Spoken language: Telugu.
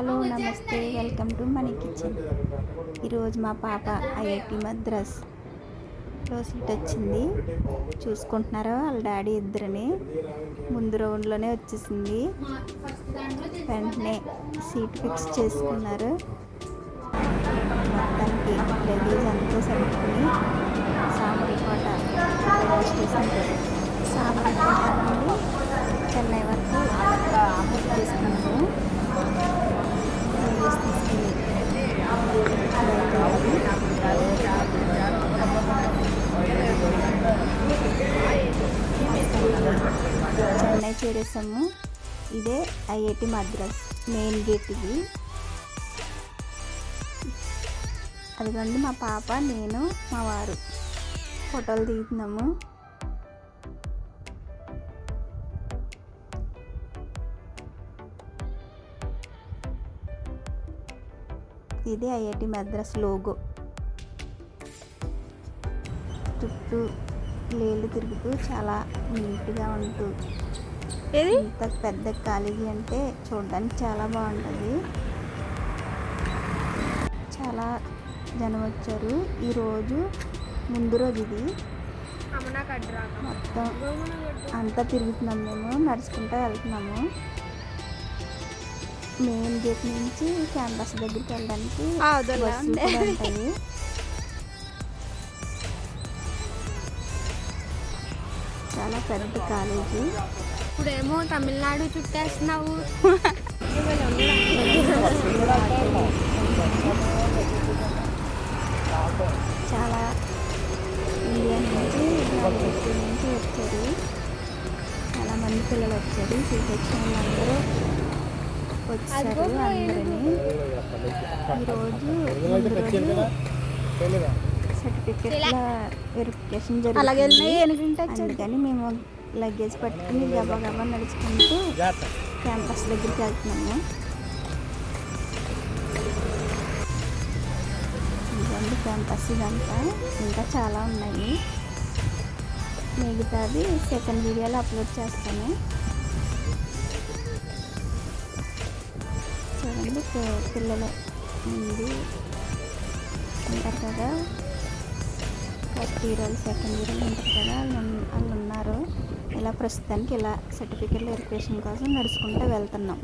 హలో నమస్తే. Welcome to Mani kitchen. ఈరోజు మా పాప ఐఐటి మద్రాస్లో సీట్ వచ్చింది. చూసుకుంటున్నారా? వాళ్ళ డాడీ ఇద్దరిని. ముందు రౌండ్లోనే వచ్చేసింది. వెంటనే సీట్ ఫిక్స్ చేసుకున్నారు. మొత్తానికి లగేజ్ అంతా సర్దుకుని సామర్లకోట రైల్వే స్టేషన్ సామర్లకోట నుండి చెన్నై వరకు చేరేసాము ఇదే ఐఐటి మద్రాస్ మెయిన్ గేట్ ఇది. అదిగోండి మా పాప నేను మా వారు ఫోటోలు దిగుతున్నాము. ఇది ఐఐటి మద్రాస్ లోగో. చుట్టూ లేళ్ళు తిరుగుతూ చాలా నీట్గా ఉంటూ ఏది? ఇంత పెద్ద కాలేజీ అంటే చూడడానికి చాలా బాగుంటుంది. చాలా జనం వచ్చారు. ఈరోజు ముందు రోజు ఇది. మొత్తం అంతా తిరుగుతున్నాం మేము. నడుచుకుంటూ వెళ్తున్నాము. మెయిన్ గేట్ నుంచి క్యాంపస్ దగ్గరికి వెళ్ళడానికి ఉంటాయి చాలా పెద్ద కాలేజీ. ఇప్పుడేమో తమిళనాడు చుట్టేస్తున్నావు. చాలా ఇండియా నుంచి గ్రాడ్యుయేట్ నుంచి వచ్చారు. చాలా మంది పిల్లలు వచ్చారు. సీట్ వచ్చిన వాళ్ళందరూ వచ్చారు అందరినీ ఈరోజు సర్టిఫికెట్ల వెరిఫికేషన్ ఎనుకుంటే అందుకని మేము లగేజ్ పట్టుకుని గబా గబా నడుచుకుంటూ క్యాంపస్ దగ్గరికి వెళ్తున్నాము. ఇదండి క్యాంపస్ ఇదంతా. ఇంకా చాలా ఉన్నాయి. మిగతాది సెకండ్ వీడియోలో అప్లోడ్ చేస్తాను. చూడండి పిల్లలు ఉంది. ఉంటారు కదా? ఫస్ట్ ఇయర్ వాళ్ళు సెకండ్ ఇయర్ వాళ్ళు ఉంటారు కదా? వాళ్ళు ఇలా ప్రస్తుతానికి ఇలా సర్టిఫికెట్ల వెరిఫికేషన్ కోసం నడుచుకుంటూ వెళ్తున్నాం.